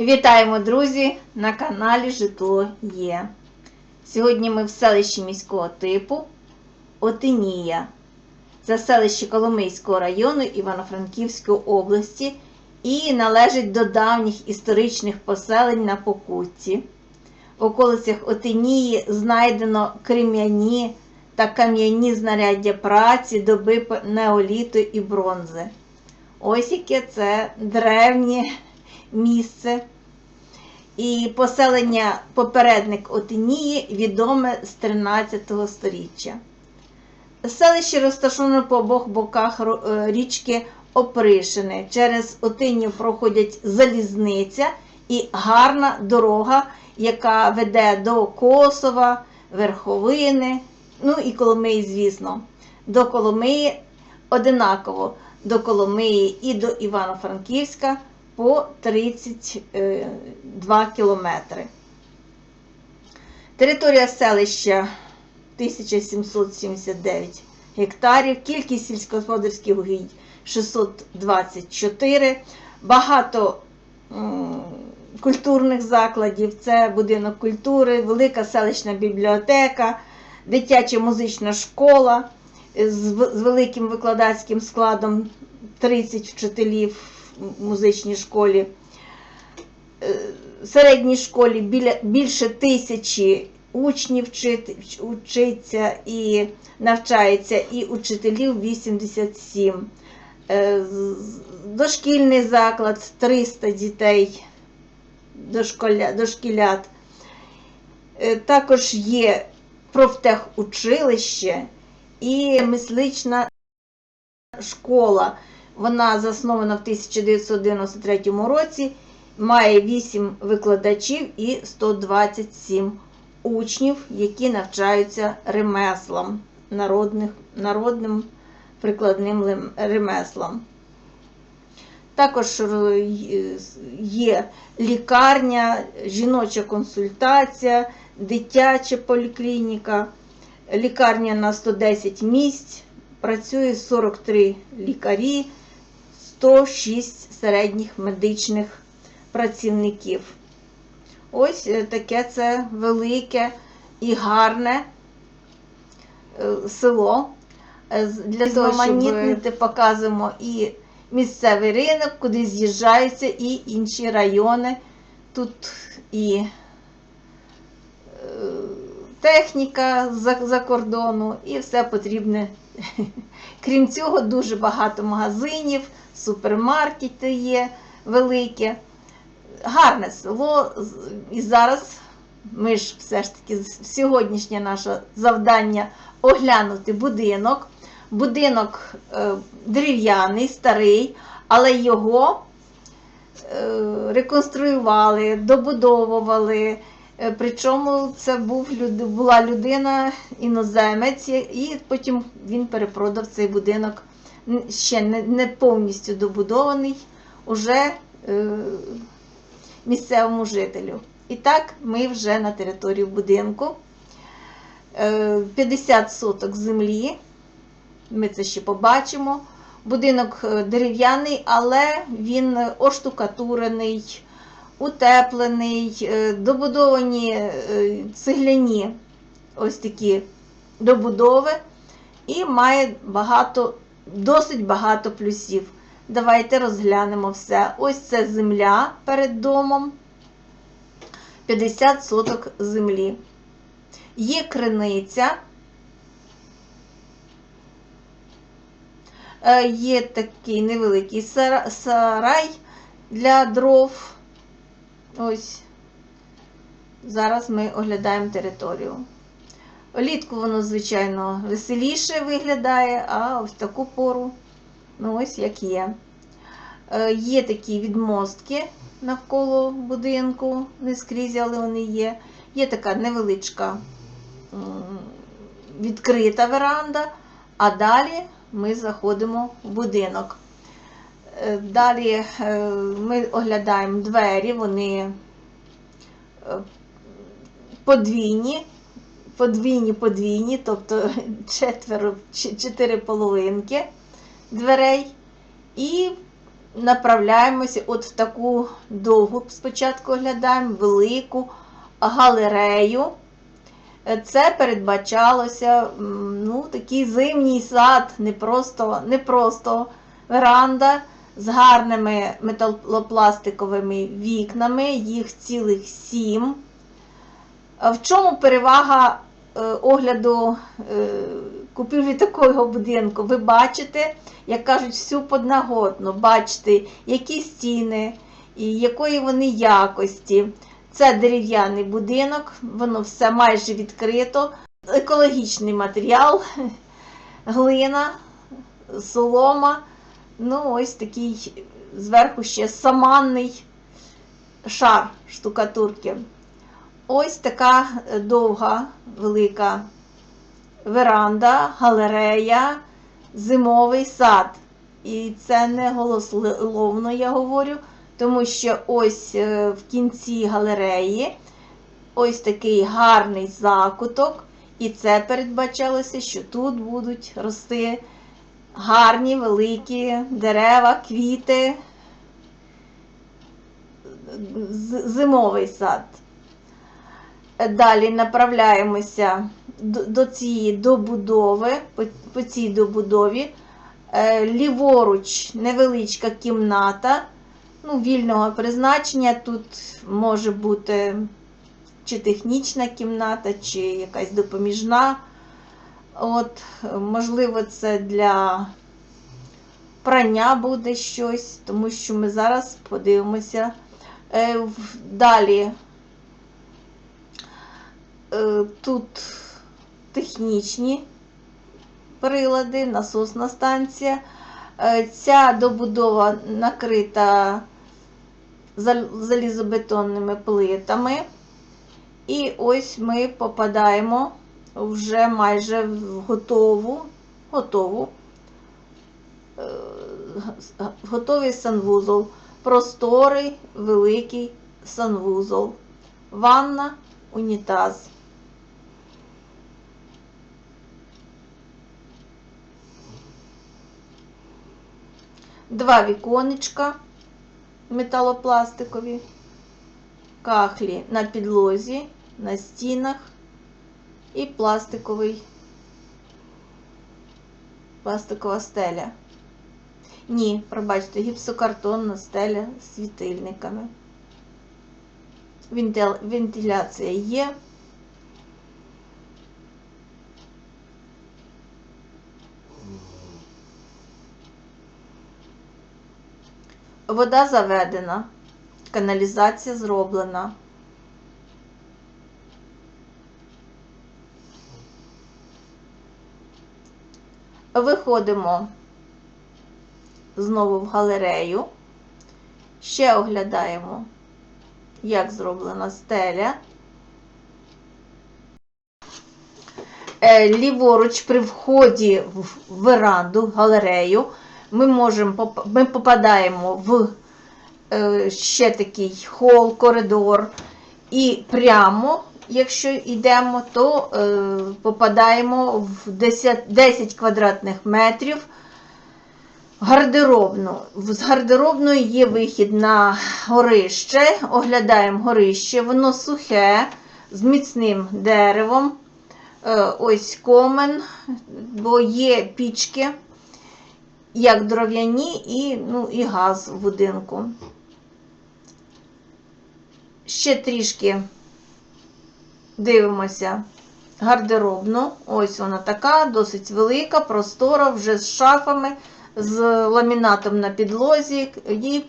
Вітаємо, друзі, на каналі Житло Є. Сьогодні ми в селищі міського типу Отинія. Це селище Коломийського району Івано-Франківської області і належить до давніх історичних поселень на Покутці. В околицях Отинії знайдено крем'яні та кам'яні знаряддя праці доби неоліту і бронзи. Ось яке це древнє місце. І поселення попередник Отинії відоме з 13 століття. Селище розташоване по обох боках е, річки Опришини. Через Отинію проходять залізниця і гарна дорога, яка веде до Косова, Верховини, ну і Коломиї, звісно. До Коломиї одинаково до Коломиї і до Івано-Франківська по 32 кілометри. Територія селища 1779 гектарів, кількість сільськогосподарських угідь 624, багато культурних закладів, це будинок культури, велика селищна бібліотека, дитяча музична школа з великим викладацьким складом 30 вчителів музичній школі. Е, В середній школі біля, більше тисячі учнів вчиться і навчається, і учителів 87. Е, Дошкільний заклад 300 дітей дошкілят. Е, Також є профтехучилище і мислична школа. Вона заснована в 1993 році, має 8 викладачів і 127 учнів, які навчаються ремеслам, народних, народним прикладним ремеслам. Також е, є лікарня, жіноча консультація, дитяча поліклініка, лікарня на 110 місць, працює 43 лікарі, 106 середніх медичних працівників. Ось е, таке це велике і гарне е, село. Е, Для того, Різноманітнити показуємо і місцевий ринок, куди з'їжджаються і інші райони. Тут і техніка за, за кордону, і все потрібне. Крім цього, дуже багато магазинів, супермаркети є велике. Гарне село. І зараз ми ж все ж таки сьогоднішнє наше завдання оглянути будинок. Будинок е, дерев'яний, старий, але його е, реконструювали, добудовували. Е, Причому це був, була людина, іноземець, і потім він перепродав цей будинок ще не, повністю добудований уже е, місцевому жителю. І так, ми вже на території будинку. Е, 50 соток землі. Ми це ще побачимо. Будинок е, дерев'яний, але він оштукатурений, утеплений, е, добудовані е, цегляні ось такі добудови, і має багато, досить багато плюсів. Давайте розглянемо все. Ось це земля перед домом. 50 соток землі. Є криниця. Е, Є такий невеликий сарай для дров. Ось. Зараз ми оглядаємо територію. Влітку воно, звичайно, веселіше виглядає, а ось таку пору, ну ось як є. Е, Є такі відмостки навколо будинку, не скрізь, але вони є. Є така невеличка відкрита веранда, а далі ми заходимо в будинок. Е, Далі е, ми оглядаємо двері, вони е, подвійні, подвійні, подвійні, тобто четверо, чотири половинки дверей. І направляємося от в таку довгу спочатку оглядаємо, велику галерею. Це передбачалося ну, такий зимній сад, не просто, не просто веранда з гарними металопластиковими вікнами, їх цілих сім. В чому перевага е, огляду е, купівлі такого будинку? Ви бачите, як кажуть, всю подноготну, бачите, які стіни і якої вони якості. Це дерев'яний будинок, воно все майже відкрито. Екологічний матеріал, глина, солома. Ну, ось такий зверху ще саманний шар штукатурки. Ось така е, довга, велика веранда, галерея, зимовий сад. І це не голословно я говорю, тому що ось е, в кінці галереї ось такий гарний закуток, і це передбачалося, що тут будуть рости гарні великі дерева, квіти, зимовий сад. Далі направляємося до, цієї добудови, по, по цій добудові. Е, ліворуч невеличка кімната ну, вільного призначення. Тут може бути чи технічна кімната, чи якась допоміжна. От, можливо, це для прання буде щось, тому що ми зараз подивимося. Е, Далі е, тут технічні прилади, насосна станція. Е, Ця добудова накрита залізобетонними плитами. І ось ми попадаємо вже майже готову, готову, е, готовий санвузол. Просторий, великий санвузол. Ванна, унітаз. Два віконечка металопластикові, кахлі на підлозі, на стінах і пластиковий, пластикова стеля. Ні, пробачте, гіпсокартонна стеля з світильниками. Вентил- Вентиляція є. Вода заведена, каналізація зроблена. Виходимо знову в галерею. Ще оглядаємо, як зроблена стеля. Е, Ліворуч при вході в веранду, в галерею, ми можемо ми попадаємо в е, ще такий хол, коридор. І прямо, якщо йдемо, то е, попадаємо в 10, 10 квадратних метрів гардеробну. З гардеробної є вихід на горище. Оглядаємо горище, воно сухе, з міцним деревом. Е, Ось комен, бо є пічки, як дров'яні, і, ну, і газ в будинку. Ще трішки дивимося гардеробну. Ось вона така, досить велика, простора, вже з шафами, з ламінатом на підлозі і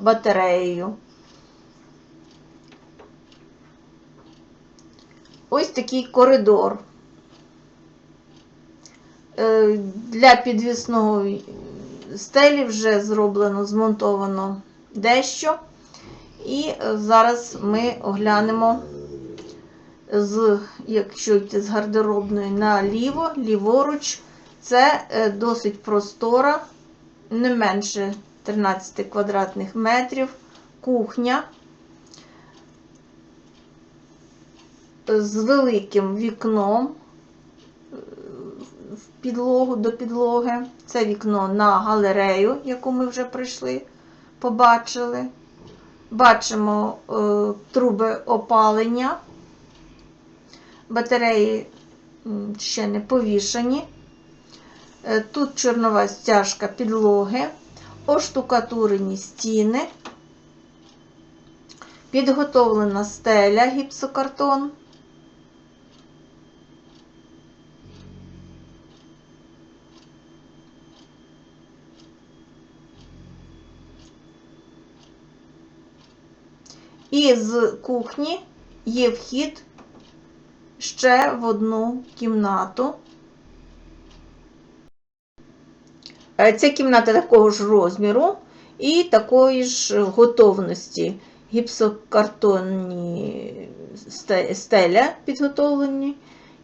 батареєю. Ось такий коридор. Е, Для підвісного стелі вже зроблено, змонтовано дещо. І зараз ми оглянемо, з, якщо йти з гардеробної наліво, ліворуч, це е, досить простора, не менше 13 квадратних метрів, кухня з великим вікном. в підлогу до підлоги. Це вікно на галерею, яку ми вже пройшли, побачили. Бачимо е, труби опалення. Батареї ще не повішані. Е, Тут чорнова стяжка підлоги, оштукатурені стіни, підготовлена стеля гіпсокартон. І з кухні є вхід ще в одну кімнату. Е, Ця кімната такого ж розміру і такої ж готовності. Гіпсокартонні стеля підготовлені,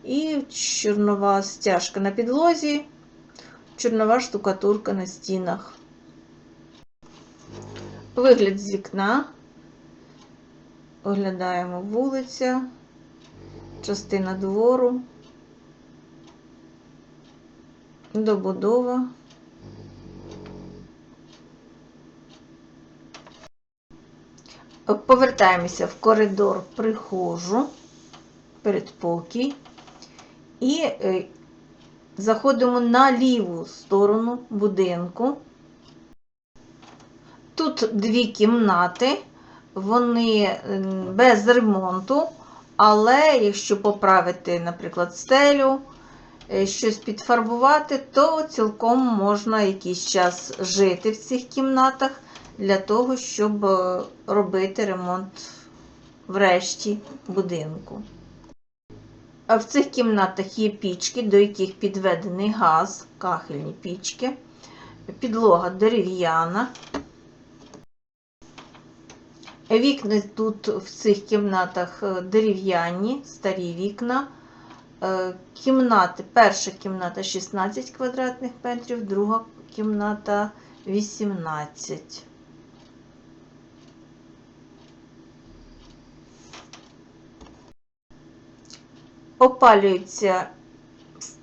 і чорнова стяжка на підлозі, чорнова штукатурка на стінах. Вигляд з вікна. Оглядаємо вулиця, частина двору, добудова. Повертаємося в коридор прихожу, передпокій, і е, заходимо на ліву сторону будинку. Тут дві кімнати, вони без ремонту, але якщо поправити, наприклад, стелю, е, щось підфарбувати, то цілком можна якийсь час жити в цих кімнатах для того, щоб е, робити ремонт в решті будинку. В цих кімнатах є пічки, до яких підведений газ, кахельні пічки, підлога дерев'яна. Вікна тут в цих кімнатах е, дерев'яні, старі вікна. Е, Кімнати, перша кімната 16 квадратних метрів, друга кімната 18. Опалюється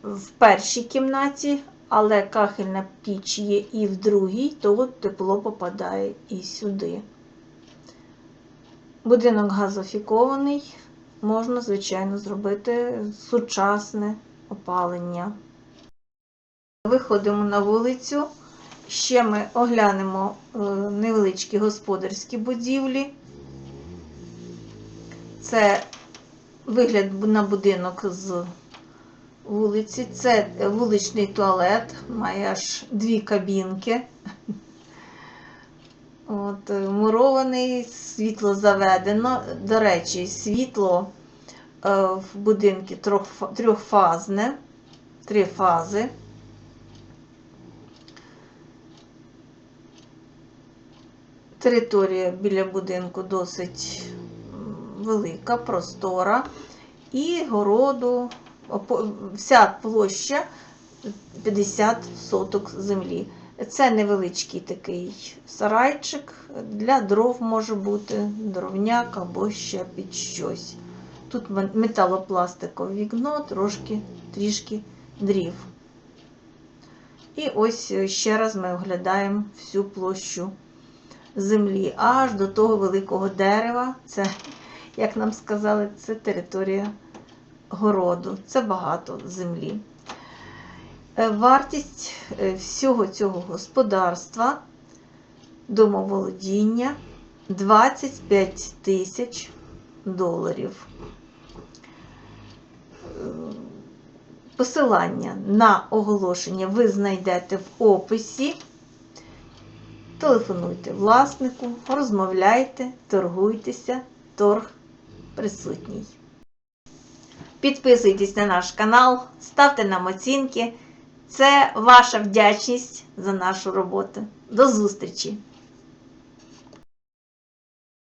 в- в першій кімнаті, але кахельна піч є і в другій, то тепло попадає і сюди. Будинок газофікований, можна, звичайно, зробити сучасне опалення. Виходимо на вулицю. Ще ми оглянемо е, невеличкі господарські будівлі. Це вигляд на будинок з вулиці. Це вуличний туалет, має аж дві кабінки. От, е, мурований, світло заведено. До речі, світло е, в будинку трьох- трьохфазне, три фази. Територія біля будинку досить велика, простора. І городу, вся площа 50 соток землі. Це невеличкий такий сарайчик, для дров може бути, дровняк або ще під щось. Тут металопластикове вікно, трошки, трішки дрів. І ось е, ще раз ми оглядаємо всю площу землі, аж до того великого дерева. Це, як нам сказали, це територія городу. Це багато землі. Е, Вартість е, всього цього господарства, домоволодіння 25 тисяч доларів. Е, Посилання на оголошення ви знайдете в описі. Телефонуйте власнику, розмовляйте, торгуйтеся, торг присутній. Підписуйтесь на наш канал, ставте нам оцінки. Це ваша вдячність за нашу роботу. До зустрічі!